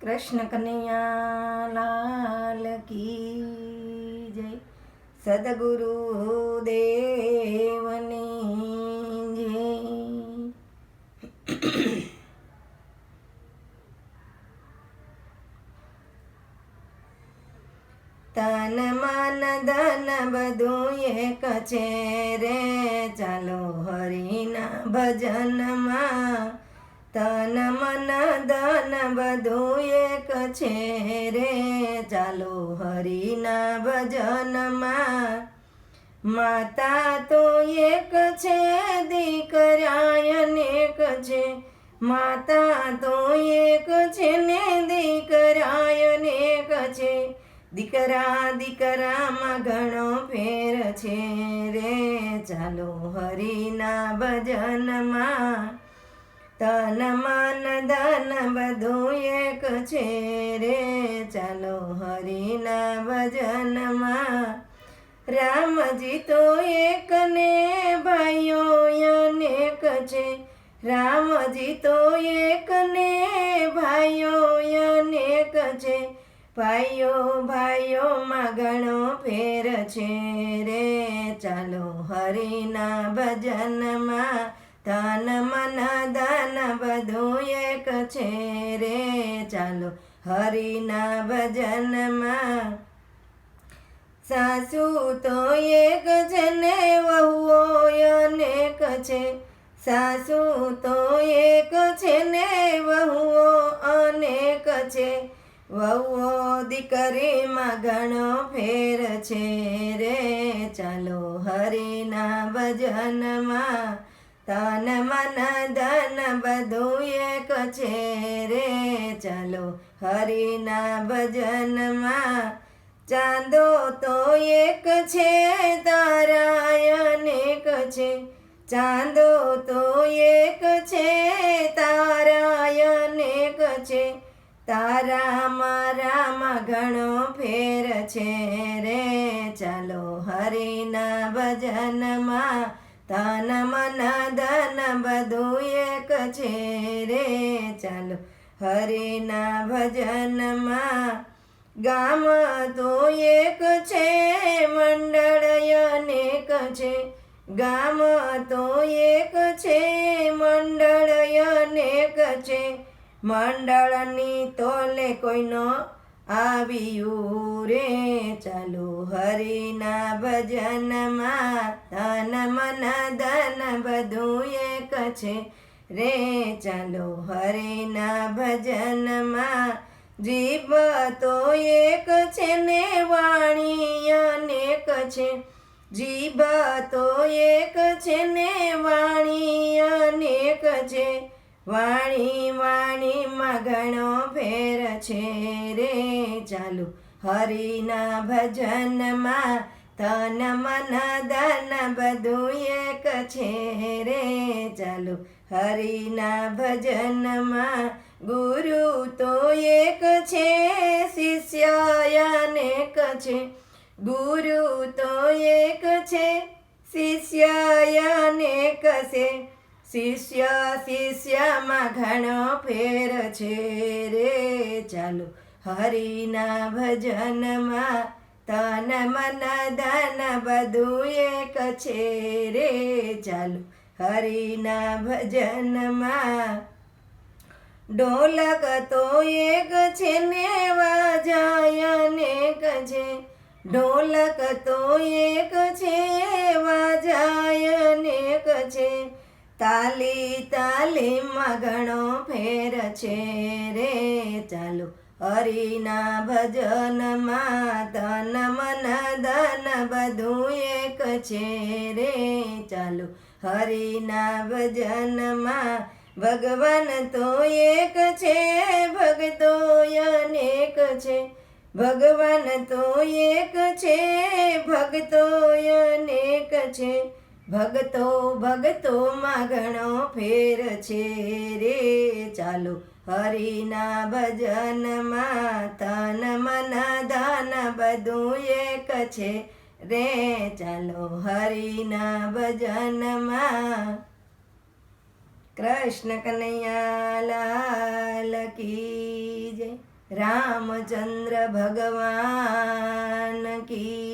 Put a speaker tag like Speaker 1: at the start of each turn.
Speaker 1: કૃષ્ણ કનૈયા લાલ કી જય. સદગુરુ દેવની જય. તન મન ધન બધું એક છે રે. ચાલો હરિના ભજનમાં તન મન ધન બધું એક છે રે, ચાલો હરિના ભજનમાં માતા તો એક છે દીકરા અનેક છે. માતા તો એક છે ને દીકરા અનેક છે. દીકરા દીકરામાં ઘણો ફેર છે રે, ચાલો હરિના ભજનમાં તન મન ધન બધું એક છે રે. ચાલો હરિના ભજનમાં રામજી તો એક ને ભાઈઓ અનેક છે. રામજી તો એક ને ભાઈઓ અનેક છે. ભાઈઓ ભાઈઓમાં ઘણો ફેર છે રે. ચાલો હરિના ભજનમાં તન મન છે રે ચાલો હરિના ભજનમાં. સાસુ તો એક છે ને વહુઓ અનેક છે. સાસુ તો એક છે ને વહુઓ અનેક છે. વહુઓ દીકરીમાં ઘણો ફેર છે. રે ચાલો હરિના ભજનમાં. તન મન ધન બધું એક છે રે. ચાલો હરિના ભજનમાં ચાંદો તો એક છે તારા અનેક છે. ચાંદો તો એક છે તારા અનેક છે. તારા મારામાં ઘણો ફેર છે રે. ચાલો હરિના ભજનમાં તન મન ધન બધું એક છે રે, ચાલો હરિના ભજનમાં ગામ તો એક છે, મંડળ અનેક છે. ગામ તો એક છે, મંડળ અનેક છે. મંડળની તોલે કોઈનો આવ્યું રે ચાલો હરિના ભજનમાં ધન મન ધન બધું એક છે રે ચાલો હરિના ભજનમાં જીભ તો એક છે ને વાણી અનેક છે જીભ તો એક છે ને વાણી અનેક છે વાણી વાણીમાં ઘણો ફેર છે રે ચાલુ. હરિના ભજનમાં તન મન ધન બધું એક છે રે ચાલુ. હરિના ભજનમાં ગુરુ તો એક છે, શિષ્ય અનેક છે. ગુરુ તો એક છે, શિષ્ય અનેક છે. શિષ્ય શિષ્યમાં ઘણો ફેર છે રે. ચાલો હરિના ભજનમાં તન મન ધન બધું એક છે રે. ચાલો હરિના ભજનમાં ઢોલક તો એક છે ને વાજાય અનેક છે. ઢોલક તો એક છે વાજાય અનેક છે. તાલી તાલી ઘણો ફેર છે રે, ચાલો હરિના ભજનમાં તન મન ધન બધું એક છે રે, ચાલો હરિના ભજનમાં ભગવાન તો એક છે ભગતો અનેક છે. ભગવાન તો એક છે ભગતો અનેક છે. ભગતો ભગતોમાં ઘણો ફેર છે રે ચાલો. હરિના ભજનમાં તન મન ધન બધું એક છે રે ચાલો. હરિના ભજનમાં કૃષ્ણ કનૈયાલાલ કી જય. રામચંદ્ર ભગવાન કી